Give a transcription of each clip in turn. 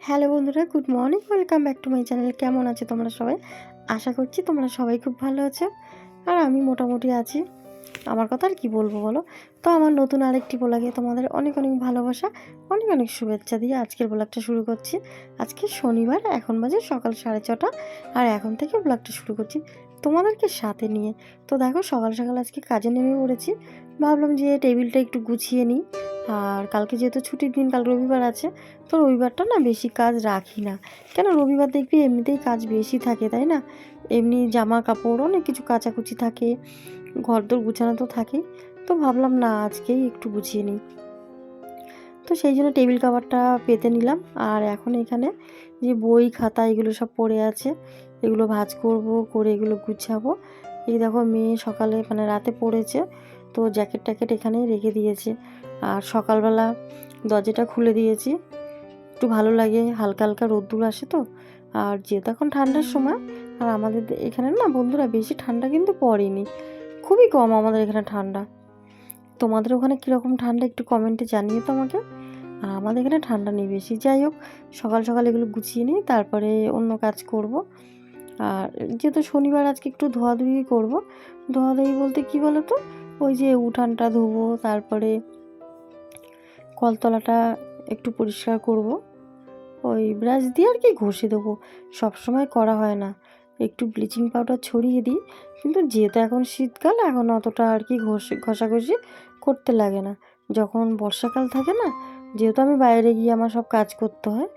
Hello বন্ধুরা, good morning, welcome back to my channel. কেমন আছে তোমরা সবাই? আশা করছি তোমরা সবাই খুব ভালো আছো। আর আমি মোটামুটি আছি। আমার কথা আর কি বলব বলো? তো আমার নতুন আরেকটি ব্লগে তোমাদের অনেক অনেক ভালোবাসা, অনেক অনেক শুভেচ্ছা দিয়ে আজকের ব্লগটা শুরু করছি। আজকে শনিবার, এখন বাজে সকাল সাড়ে ছটা। আর এখন থেকে ব্লগটা শুরু করছি তোমাদেরকে সাথে নিয়ে। তো দেখো, সকাল সকাল আজকে কাজে নেমে পড়েছি। ভাবলাম যে টেবিলটা একটু গুছিয়ে নিই। আর কালকে যেহেতু ছুটির দিন, কাল রবিবার আছে, তো রবিবারটা না বেশি কাজ রাখি না। কেন রবিবার দেখবি এমনিতেই কাজ বেশি থাকে, তাই না? এমনি জামা কাপড় অনেক কিছু কাচাকুচি থাকে ঘর দোর গুছানো তো থাকেই তো ভাবলাম না, আজকেই একটু গুছিয়ে নিই। তো সেই জন্য টেবিল কাভারটা পেতে নিলাম। আর এখন এখানে যে বই খাতা, এগুলো সব পড়ে আছে। এগুলো ভাজ করব, করে এগুলো গুছাবো। এই দেখো মেয়ে সকালে মানে রাতে পড়েছে, তো জ্যাকেট ট্যাকেট এখানেই রেখে দিয়েছে। আর সকালবেলা দরজাটা খুলে দিয়েছি। একটু ভালো লাগে, হালকা হালকা রোদ্দুর আসে তো। আর যেহেতু এখন ঠান্ডার সময়, আর আমাদের এখানে না বন্ধুরা বেশি ঠান্ডা কিন্তু পড়েনি। খুবই কম আমাদের এখানে ঠান্ডা। তোমাদের ওখানে কীরকম ঠান্ডা একটু কমেন্টে জানিয়ে তো আমাকে। আর আমাদের এখানে ঠান্ডা নেই বেশি। যাই হোক, সকাল সকাল এগুলো গুছিয়ে নিই তারপরে অন্য কাজ করব। আর যেহেতু শনিবার আজকে একটু ধোয়াধুয়ি করব, ধোয়াধুয়ি বলতে কি বলো তো ওই যে উঠানটা ধোবো, তারপরে কলতলাটা একটু পরিষ্কার করব, ওই ব্রাশ দিয়ে আর কি ঘষে দেবো সবসময় করা হয় না, একটু ব্লিচিং পাউডার ছড়িয়ে দিই, কিন্তু যেহেতু এখন শীতকাল, এখন অতটা আর কি ঘষে, ঘষাঘষি করতে লাগে না। যখন বর্ষাকাল থাকে না, যেহেতু আমি বাইরে গিয়ে আমার সব কাজ করতে হয়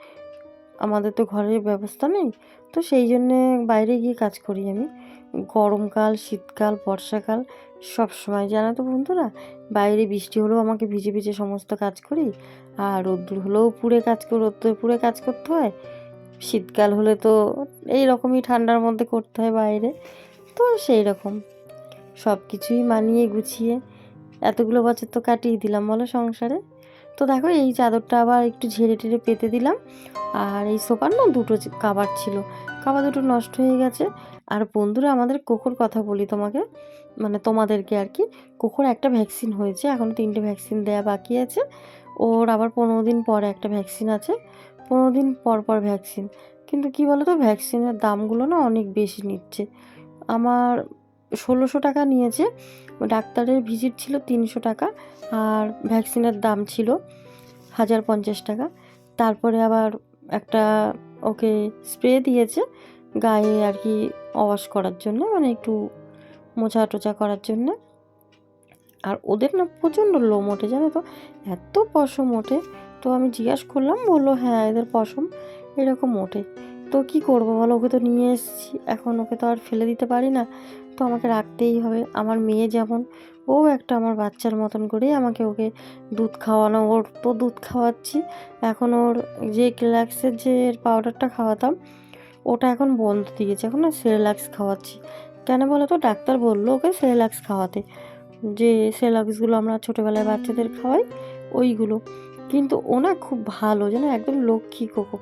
আমাদের তো ঘরের ব্যবস্থা নেই, তো সেই জন্যে বাইরে গিয়ে কাজ করি আমি। গরমকাল, শীতকাল, বর্ষাকাল, সব সময়। জানো তো বন্ধুরা, বাইরে বৃষ্টি হলেও আমাকে ভিজে ভিজে সমস্ত কাজ করি, আর রোদ্দুর হলেও পুড়ে কাজ করে, রোদ্দুর পুড়ে কাজ করতে হয়। শীতকাল হলে তো এই রকমই ঠান্ডার মধ্যে করতে হয় বাইরে, তো সেই রকম। সব কিছুই মানিয়ে গুছিয়ে, এতগুলো বছর তো কাটিয়ে দিলাম বলো সংসারে। তো দেখো, এই চাদরটা আবার একটু ঝেড়ে টেড়ে পেতে দিলাম। আর এই সোফার না দুটো কাবার ছিল। কাবার দুটো নষ্ট হয়ে গেছে। আর বন্ধুরা, আমাদের কোকোর কথা বলি তোমাকে। মানে তোমাদেরকে আর কি, কোকোর একটা ভ্যাকসিন হয়েছে এখনও তিনটে ভ্যাকসিন দেওয়া বাকি আছে। ওর আবার পনেরো দিন পরে একটা ভ্যাকসিন আছে। পনেরো দিন পর পর ভ্যাকসিন। কিন্তু কি বলো তো ভ্যাকসিনের দামগুলো না অনেক বেশি নিচ্ছে। আমার ষোলোশো টাকা নিয়েছে। ডাক্তারের ভিজিট ছিল তিনশো টাকা আর ভ্যাকসিনের দাম ছিল হাজার পঞ্চাশ টাকা। তারপরে আবার একটা ওকে স্প্রে দিয়েছে গায়ে আর কি ওয়াশ করার জন্য মানে একটু মোছা টোচা করার জন্য। আর ওদের না প্রচণ্ড লোম ওঠে, জানো তো? এত পশম ওঠে। তো আমি জিজ্ঞাসা করলাম, বলল হ্যাঁ এদের পশম এরকম ওঠে। তো কি করব বলো, ওকে তো নিয়ে এসেছি। এখন ওকে তো আর ফেলে দিতে পারি না। তো আমাকে রাখতেই হবে। আমার মেয়ে যেমন, ও একটা আমার বাচ্চার মতন করেই আমাকে ওকে দুধ খাওয়ানো, ওর তো দুধ খাওয়াচ্ছি। এখন ওর যে ক্লাক্সের যে পাউডারটা খাওয়াতাম, ওটা এখন বন্ধ দিয়েছে। এখন না সেরেলাক্স খাওয়াচ্ছি। কেন বলো তো ডাক্তার বলল ওকে সেরেলাক্স খাওয়াতে। যে সেরেলাক্সগুলো আমরা ছোটোবেলায় বাচ্চাদের খাওয়াই, ওইগুলো। কিন্তু ও না খুব ভালো, যেন একদম লক্ষ্মী কোকো।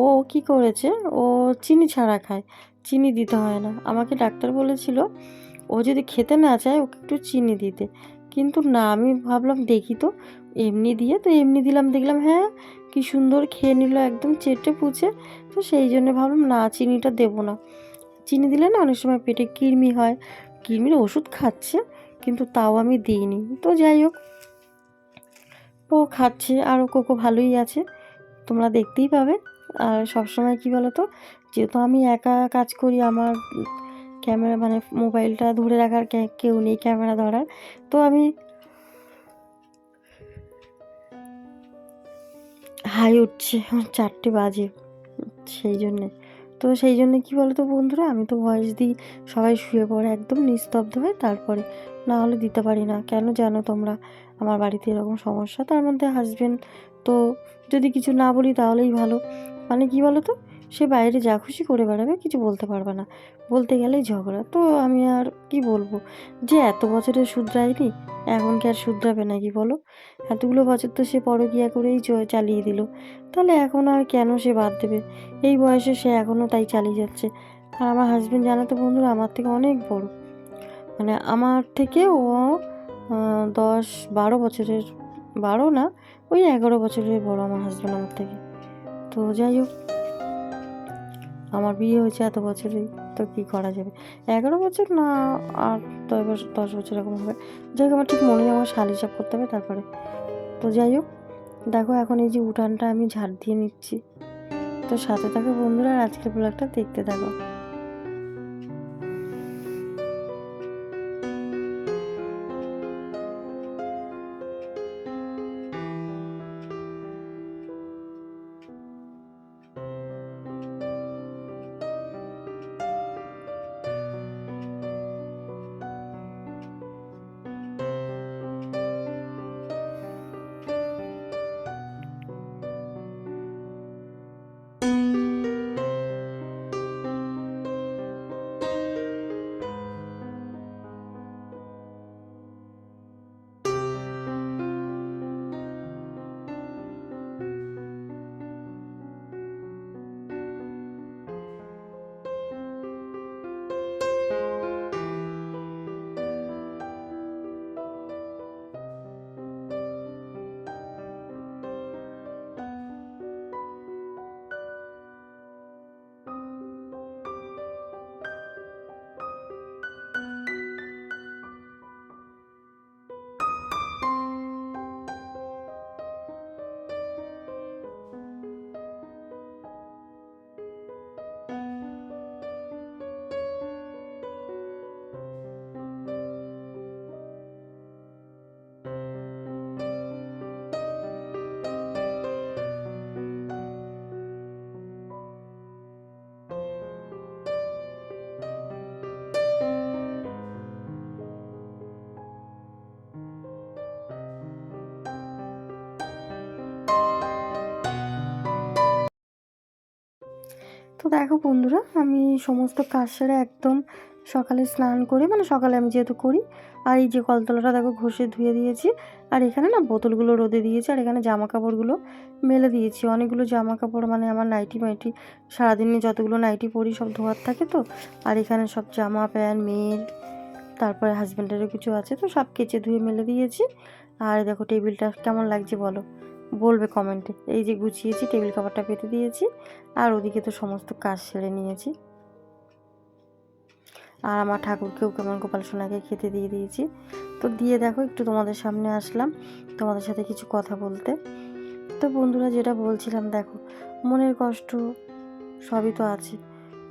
ও কি করেছে? ও চিনি ছাড়া খায়। চিনি দিতে হয় না। আমাকে ডাক্তার বলেছিল, ও যদি খেতে না চায়, ওকে একটু চিনি দিতে। কিন্তু না, আমি ভাবলাম দেখি তো, এমনি দিয়ে তো এমনি দিলাম, দেখলাম হ্যাঁ কি সুন্দর খেয়ে নিল, একদম চেটে পুচে। তো সেই জন্য ভাবলাম, না, চিনিটা দেবো না। চিনি দিলে না, অনেক সময় পেটে কৃমি হয়, কৃমির ওষুধ খাচ্ছে, কিন্তু তাও আমি দিইনি। তো যাই হোক, ও খাচ্ছে আর ও কোকো ভালোই আছে, তোমরা দেখতেই পাবে। আর সবসময় কী বলো তো যেহেতু আমি একা কাজ করি, আমার ক্যামেরা মানে মোবাইলটা ধরে রাখার কেউ নেই ক্যামেরা ধরার। তো আমি হাই উঠছে, চারটে বাজে সেই জন্যে। তো সেই জন্য কী বলো তো বন্ধুরা, আমি তো ভয়েস দিই, সবাই শুয়ে পড়ে, একদম নিস্তব্ধ হয় তারপরে না হলে দিতে পারি না। কেন জানো তোমরা? আমার বাড়িতে এরকম সমস্যা, তার মধ্যে হাজবেন্ড তো যদি কিছু না বলি তাহলেই ভালো। মানে কী বলো তো সে বাইরে যা খুশি করে বেড়াবে, কিছু বলতে পারবে না। বলতে গেলেই ঝগড়া। তো আমি আর কি বলব? যে এত বছরের শুধরায়নি এখন কি আর শুধরাবে নাকি বলো? এতগুলো বছর তো সে পরকিয়া করেই চালিয়ে দিল। তাহলে এখন আর কেন সে বাদ দেবে? এই বয়সে সে এখনও তাই চালিয়ে যাচ্ছে। আর আমার হাজব্যান্ড জানো তো বন্ধুরা, আমার থেকে অনেক বড়। মানে আমার থেকে ও দশ বারো বছরের, বারো না, ওই এগারো বছরের বড় আমার হাজব্যান্ড আমার থেকে। তো যাই হোক। আমার বিয়ে হয়েছে এত বছরই, তো কী করা যাবে? এগারো বছর না, আর দশ বছর দশ বছর এরকম হবে। যাই হোক, আমার ঠিক মনে নেই, আমার শাল হিসাব করতে হবে তারপরে। তো যাই হোক, দেখো এখন এই যে উঠানটা আমি ঝাড় দিয়ে নিচ্ছি। তো সাথে থাকো বন্ধুরা আজকের ব্লগটা দেখতে থাকো। দেখো বন্ধুরা, আমি সমস্ত কাজ সেরে একদম সকালে স্নান করে মানে সকালে আমি যেহেতু করি, আর এই যে কলতলাটা দেখো ঘষে ধুয়ে দিয়েছি, আর এখানে না বোতলগুলো রোদে দিয়েছি, আর এখানে জামা কাপড়গুলো মেলে দিয়েছি। অনেকগুলো জামা কাপড় মানে আমার নাইটি মাইটি, সারাদিনে যতগুলো নাইটি পরি সব ধোয়ার থাকে তো, আর এখানে সব জামা প্যান্ট, মেয়ের, তারপরে হাজব্যান্ডেরও কিছু আছে তো, সব কেচে ধুয়ে মেলে দিয়েছি। আর দেখো টেবিলটা কেমন লাগছে বলো? বলবে কমেন্টে, এই যে গুছিয়েছি, টেবিল কাভারটা পেতে দিয়েছি, আর ওদিকে তো সমস্ত কাজ সেরে নিয়েছি। আর আমার ঠাকুরকেও কেমন গোপাল সোনাকে খেতে দিয়ে দিয়েছি। তো দিয়ে দেখো, একটু তোমাদের সামনে আসলাম, তোমাদের সাথে কিছু কথা বলতে। তো বন্ধুরা, যেটা বলছিলাম, দেখো, মনের কষ্ট সবই তো আছে।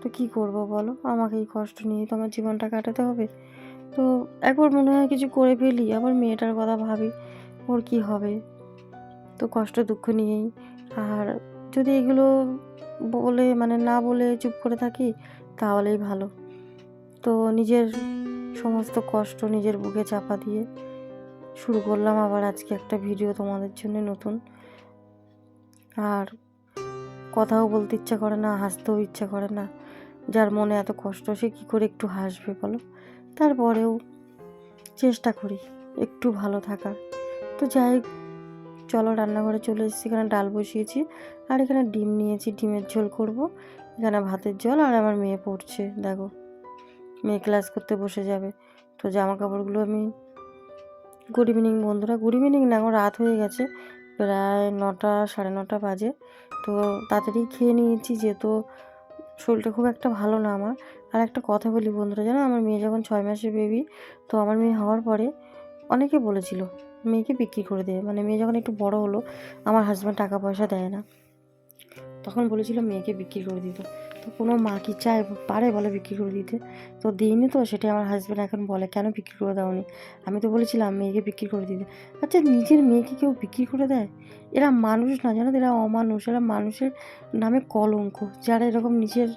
তো কি করব বলো? আমাকে এই কষ্ট নিয়ে তো আমার জীবনটা কাটাতে হবে। তো একবার মনে হয় কিছু করে ফেলি, আবার মেয়েটার কথা ভাবি, ওর কি হবে? তো কষ্ট দুঃখ নিয়েই। আর যদি এগুলো বলে মানে না বলে চুপ করে থাকি, তাহলেই ভালো। তো নিজের সমস্ত কষ্ট নিজের বুকে চাপা দিয়ে শুরু করলাম আবার আজকে একটা ভিডিও তোমাদের জন্য নতুন। আর কথাও বলতে ইচ্ছা করে না, হাসতেও ইচ্ছা করে না। যার মনে এত কষ্ট, সে কী করে একটু হাসবে বলো? তারপরেও চেষ্টা করি একটু ভালো থাকার। তো যাই চলো রান্নাঘরে চলে এসেছি। এখানে ডাল বসিয়েছি আর এখানে ডিম নিয়েছি। ডিমের ঝোল করব। এখানে ভাতের জল আর আমার মেয়ে পড়ছে, দেখো। মেয়ে ক্লাস করতে বসে যাবে। তো জামা কাপড়গুলো আমি গুড ইভিনিং বন্ধুরা, গুড ইভিনিং না, এখন রাত হয়ে গেছে। প্রায় নটা, সাড়ে নটা বাজে। তো তাড়াতাড়ি খেয়ে নিয়েছি যেহেতু শরীরটা খুব একটা ভালো না আমার। আর একটা কথা বলি বন্ধুরা, জানো? আমার মেয়ে যখন ছয় মাসের বেবি তো আমার মেয়ে হওয়ার পরে অনেকে বলেছিল, মেয়েকে বিক্রি করে দেবে মানে মেয়ে যখন একটু বড় হলো, আমার হাজব্যান্ড টাকা পয়সা দেয় না। তখন বলেছিল, মেয়েকে বিক্রি করে দিত। তো কোনো মা কি চায়, পারে বলে বিক্রি করে দিতে? তো দিইনি তো, সেটাই আমার হাজব্যান্ড এখন বলে, কেন বিক্রি করে দাওনি? আমি তো বলেছিলাম, মেয়েকে বিক্রি করে দিতে। আচ্ছা নিজের মেয়েকে কেউ বিক্রি করে দেয়? এরা মানুষ না, জানো এরা অমানুষ। এরা মানুষের নামে কলঙ্ক। যারা এরকম নিজের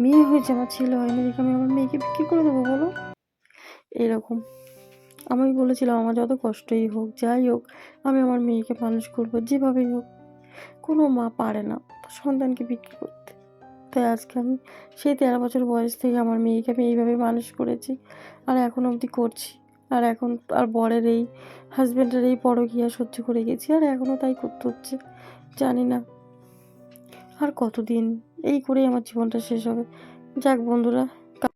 মেয়ে হয়েছে, আমার ছেলে হয়নি দেখে আমি আমার মেয়েকে বিক্রি করে দেবো, বলো? এরকম। আমি বলেছিলাম আমার যত কষ্টই হোক, যাই হোক, আমি আমার মেয়েকে মানুষ করব যেভাবেই হোক। কোনো মা পারে না সন্তানকে বিক্রি করতে। তাই আজকে আমি সেই তেরো বছর বয়স থেকে আমার মেয়েকে আমি এইভাবে মানুষ করেছি আর এখন অবধি করছি। আর এখন আর বরের এই হাজব্যান্ডের এই পরকীয়া সহ্য করে গেছি আর এখনও তাই করতে হচ্ছে, জানি না। আর কতদিন এই করেই আমার জীবনটা শেষ হবে। যাক বন্ধুরা